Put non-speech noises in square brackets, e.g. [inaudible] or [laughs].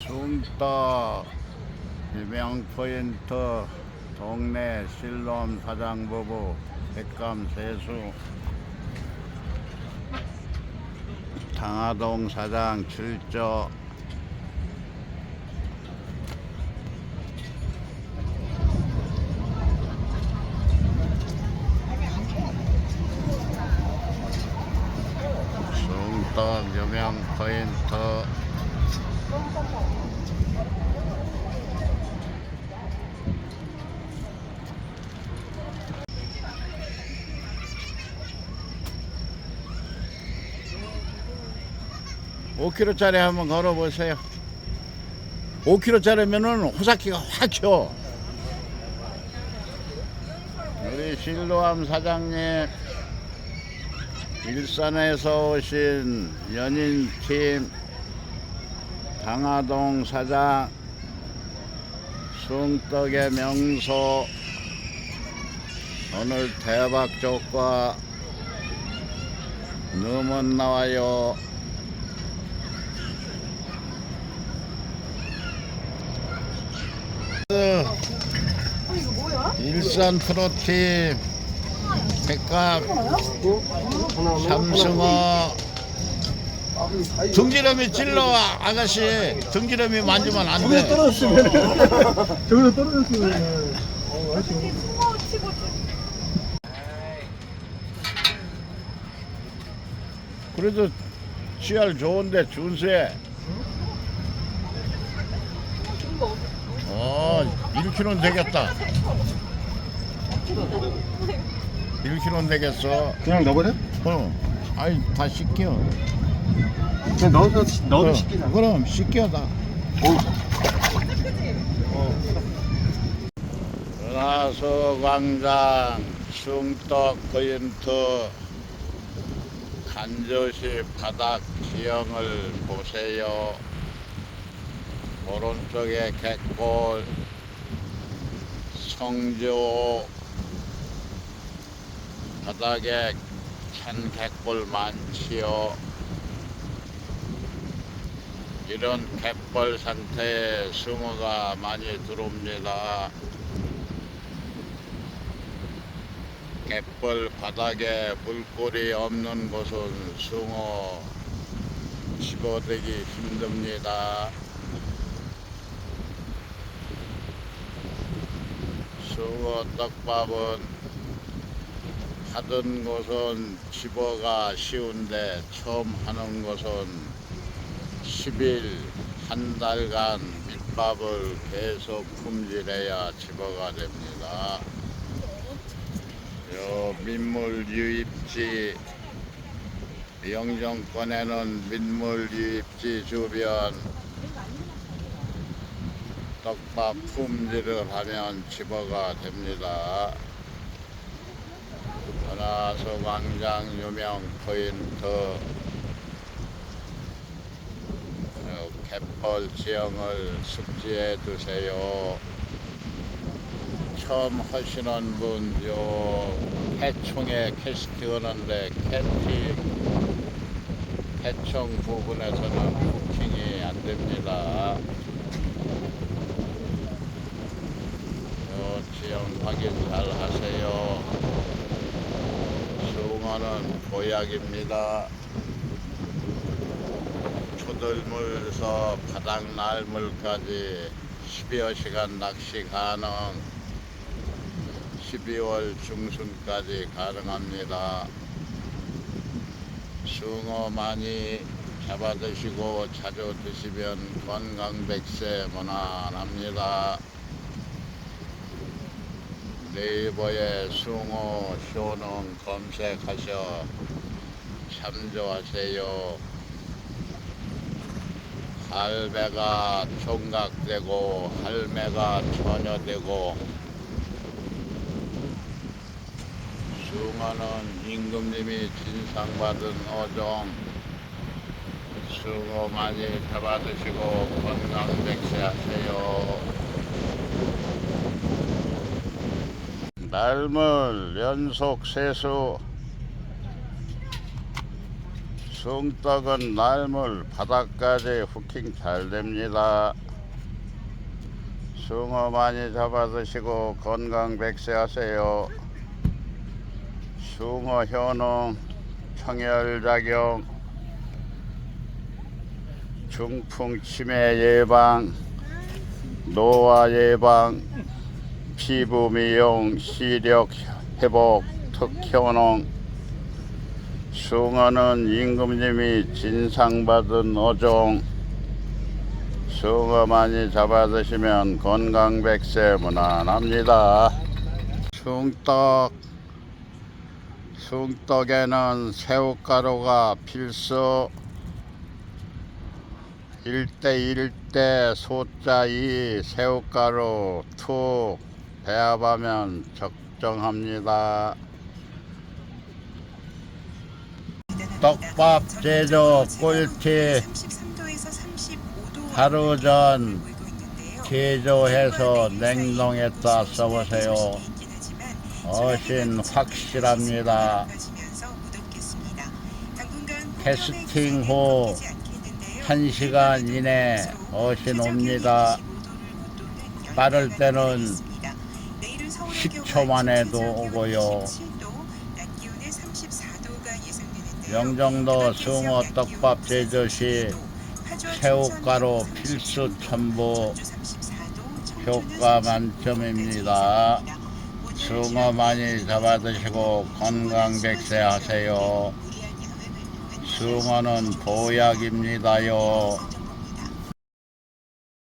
숭떡 유명 포인트 동네 실롬 사장 부부 백감 세수. 당하동 사장 출조. 숭떡 유명 포인트 5kg짜리 한번 걸어보세요. 5kg짜리면은 호사키가 확 켜. 우리 실로암 사장님, 일산에서 오신 연인팀 강화동 사장, 숭떡의 명소, 오늘 대박 조과 너무 나와요. 일산 프로팀 백갑 삼승어 등지름이 찔러와 아가씨. 등지름이 만지면 저기서 안돼. 떨어졌으면 [laughs] 저기서 떨어졌으면 어, 하여튼 숭어 치고. 그래도 씨알 좋은데 준세 어 1kg는 되겠다. 1kg는 되겠어. 그냥 넣어버려? 어 아이 다 씻겨 그냥 넣어서 넣어도 어, 시키나 그럼 씻겨 다 은하수 광장 숭떡 포인트 간조시 바닥 지형을 보세요. 오른쪽에 갯골 성조 바닥에 찬 갯골 많지요. 이런 갯벌 상태에 숭어가 많이 들어옵니다. 갯벌 바닥에 물골이 없는 곳은 숭어 집어들기 힘듭니다. 숭어 떡밥은 하던 곳은 집어가 쉬운데 처음 하는 곳은 10일 한 달간 밑밥을 계속 품질해야 집어가 됩니다. 요 민물 유입지 영정권에는 민물 유입지 주변 떡밥 품질을 하면 집어가 됩니다. 은하수 광장 유명 포인트 요 갯벌 지형을 숙지해 두세요. 처음 하시는 분, 요, 해충에 캐스팅 하는데, 캐팅, 해충 부분에서는 쿠킹이 안 됩니다. 요, 지형 확인 잘 하세요. 숭어는 보약입니다. 초들물에서 바닥 날 물까지 10여 시간 낚시 가능. 12월 중순까지 가능합니다. 숭어 많이 잡아 드시고 자주 드시면 건강 백세 무난합니다. 네이버에 숭어 쇼는 검색하셔 참조하세요. 할매가 총각되고 할매가 처녀되고 숭어는 임금님이 진상받은 어종 숭어 많이 잡아드시고 건강백세 하세요. 날물 연속 세수 숭떡은 날물 바닥까지 후킹 잘 됩니다. 숭어 많이 잡아 드시고 건강 백세 하세요. 숭어 효능 청열작용 중풍 치매 예방 노화 예방 피부 미용 시력 회복 특효능 숭어는 임금님이 진상받은 어종 숭어 많이 잡아 드시면 건강 백세 무난합니다 숭떡 숭떡에는 새우가루가 필수 1대 1대 소자 2 새우가루 툭 배합하면 적정합니다. 떡밥 제조 꿀팁 33도에서 35도 하루 전 제조해서 냉동했다 써보세요. 훨씬 확실합니다. 캐스팅 후 1시간 이내 어신 옵니다. 빠를 때는 10초 만에도 오고요. 영종도 숭어 떡밥 제조 시 새우가루 필수 첨부 효과 만점입니다. 숭어 많이 잡아 드시고 건강 백세 하세요. 숭어는 보약입니다요.